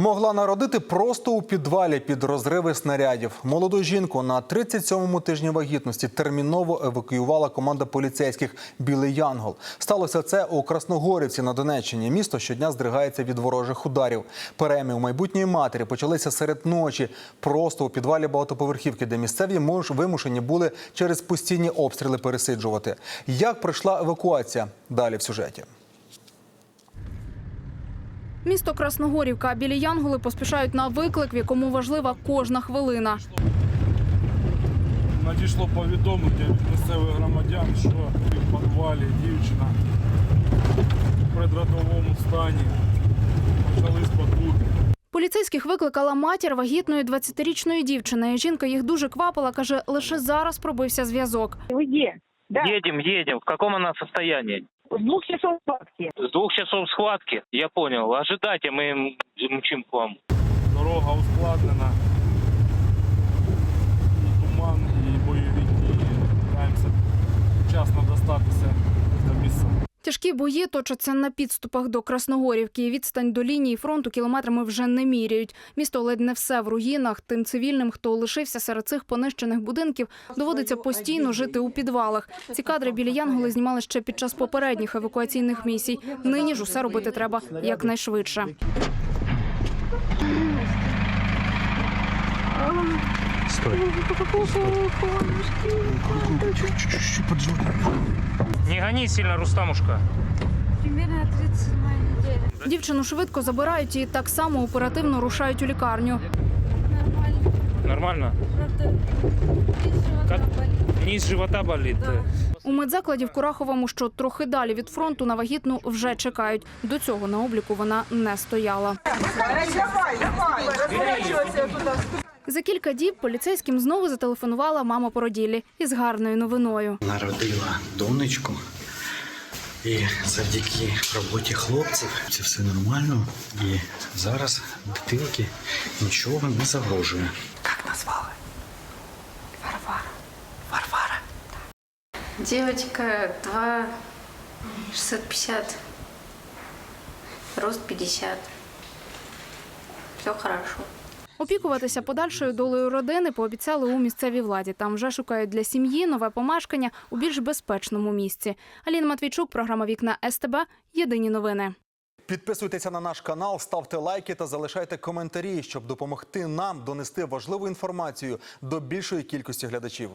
Могла народити просто у підвалі під розриви снарядів. Молоду жінку на 37-му тижні вагітності терміново евакуювала команда поліцейських Білий Янгол. Сталося це у Красногорівці на Донеччині. Місто щодня здригається від ворожих ударів. Перейми у майбутньої матері почалися серед ночі, просто у підвалі багатоповерхівки, де місцеві муж вимушені були через постійні обстріли пересиджувати. Як пройшла евакуація? Далі в сюжеті. Місто Красногорівка. Білі Янголи поспішають на виклик, в якому важлива кожна хвилина. Надійшло повідомлення від місцевих громадян, що в підвалі дівчина в предратовому стані почались потуги. Поліцейських викликала матір вагітної 20-річної дівчини. Жінка їх дуже квапила, каже, лише зараз пробився зв'язок. Едем, едем. В каком она состоянии? С двух часов схватки. С двух часов схватки? Я понял. Ожидайте, мы мчим к вам. Дорога ускладнена. Тяжкі бої точаться на підступах до Красногорівки. Відстань до лінії фронту кілометрами вже не міряють. Місто ледь не все в руїнах. Тим цивільним, хто лишився серед цих понищених будинків, доводиться постійно жити у підвалах. Ці кадри біля Янголи знімали ще під час попередніх евакуаційних місій. Нині ж усе робити треба якнайшвидше. Не гони сильно, Рустамушка. Примерно 37 неделя. Дівчину швидко забирають і так само оперативно рушають у лікарню. Нормально. Нормально? Правда, Как? Низ живота болит. У медзакладі в Кураховому, що трохи далі від фронту, на вагітну вже чекають. До цього на обліку вона не стояла. За кілька діб поліцейським знову зателефонувала мама породілі із гарною новиною. народила донечку. І завдяки роботі хлопців це все нормально. І зараз дитинки нічого не загрожує. Як назвали? Варвара. Девочка 2 650. Рост 50. Все хорошо. Опікуватися подальшою долею родини пообіцяли у місцевій владі. Там вже шукають для сім'ї нове помешкання у більш безпечному місці. Аліна Матвійчук, програма Вікна СТБ. Єдині новини. Підписуйтеся на наш канал, ставте лайки та залишайте коментарі, щоб допомогти нам донести важливу інформацію до більшої кількості глядачів.